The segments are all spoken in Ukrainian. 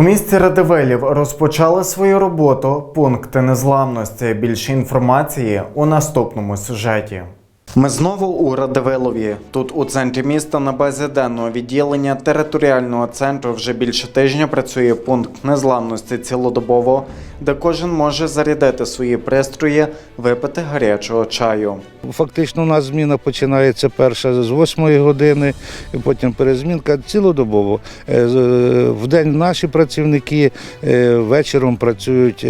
У місті Радивилів розпочали свою роботу пункти незламності. Більше інформації у наступному сюжеті. Ми знову у Радивилові. Тут у центрі міста на базі денного відділення територіального центру вже більше тижня працює пункт незламності цілодобово, де кожен може зарядити свої пристрої, випити гарячого чаю. Фактично, у нас зміна починається перша з 8 години, і потім перезмінка цілодобово. Е, е, Вдень наші працівники, е, вечором працюють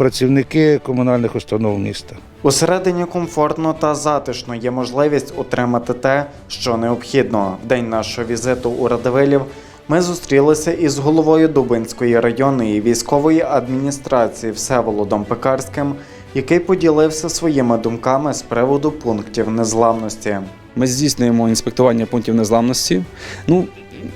працівники комунальних установ міста. Усередині комфортно та затишно є можливість отримати те, що необхідно. В день нашого візиту у Радивилів ми зустрілися із головою Дубинської районної військової адміністрації Всеволодом Пекарським, який поділився своїми думками з приводу пунктів незламності. Ми здійснюємо інспектування пунктів незламності. Ну,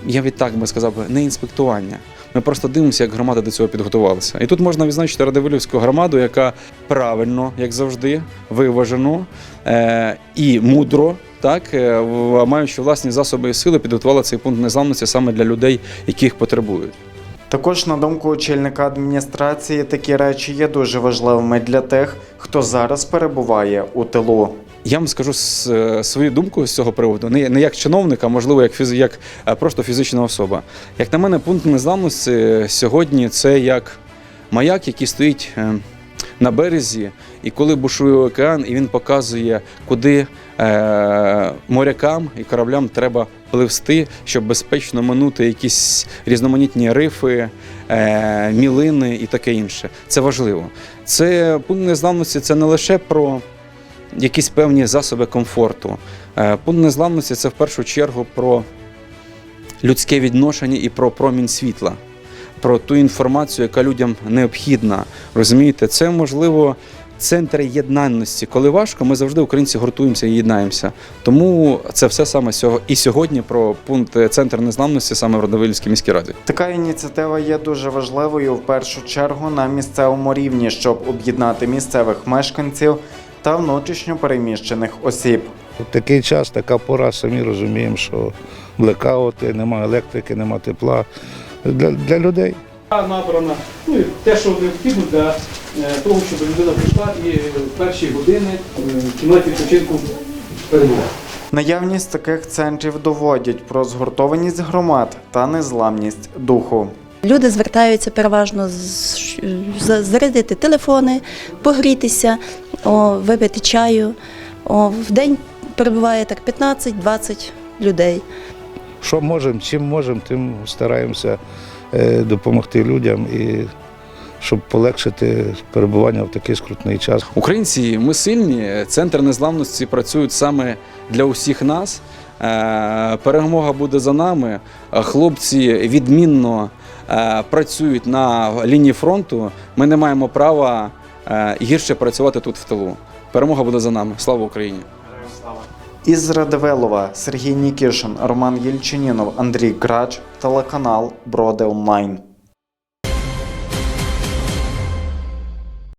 я відтак би сказав, не інспектування. Ми просто дивимося, як громада до цього підготувалася. І тут можна відзначити Радивилівську громаду, яка правильно, як завжди, виважено е- і мудро, так, е, маючи власні засоби і сили, підготувала цей пункт незламності саме для людей, які їх потребують. Також, на думку очільника адміністрації, такі речі є дуже важливими для тих, хто зараз перебуває у тилу. Я вам скажу е, свою думку з цього приводу, не, не як чиновник, а можливо як, фіз, як е, просто фізична особа. Як на мене, пункт незламності сьогодні це як маяк, який стоїть е, на березі, і коли бушує океан, і він показує, куди е, морякам і кораблям треба пливсти, щоб безпечно минути якісь різноманітні рифи, е, мілини і таке інше. Це важливо. Це пункт незламності це не лише про якісь певні засоби комфорту. Е, Пункт незламності це в першу чергу про людське відношення і про промінь світла, про ту інформацію, яка людям необхідна. Розумієте, це можливо. Центр єднанності. Коли важко, ми завжди українці гуртуємося і єднаємося. Тому це все саме і сьогодні про пункт е, центр незламності саме в Радовилівській міській раді. Така ініціатива є дуже важливою в першу чергу на місцевому рівні, щоб об'єднати місцевих мешканців та внутрішньо переміщених осіб. В такий час, така пора, самі розуміємо, що блекаути, немає електрики, немає тепла. Для, для людей. набрана, ну і те, що необхідно для е, того, щоб людина прийшла і в перші години е, в кімнаті відпочинку перебувала. Наявність таких центрів доводять про згуртованість громад та незламність духу. Люди звертаються переважно зарядити телефони, погрітися, о, випити чаю. О, в день перебуває так 15-20 людей. Що можемо, чим можемо, тим стараємося е, допомогти людям і щоб полегшити перебування в такий скрутний час. Українці, ми сильні. Центр незламності працюють саме для усіх нас. Е, Перемога буде за нами. Хлопці відмінно е, працюють на лінії фронту. Ми не маємо права гірше працювати тут в тилу. Перемога буде за нами. Слава Україні! Із Радивилова Сергій Нікішин, Роман Єльчинінов, Андрій Крач, телеканал Броди Онлайн.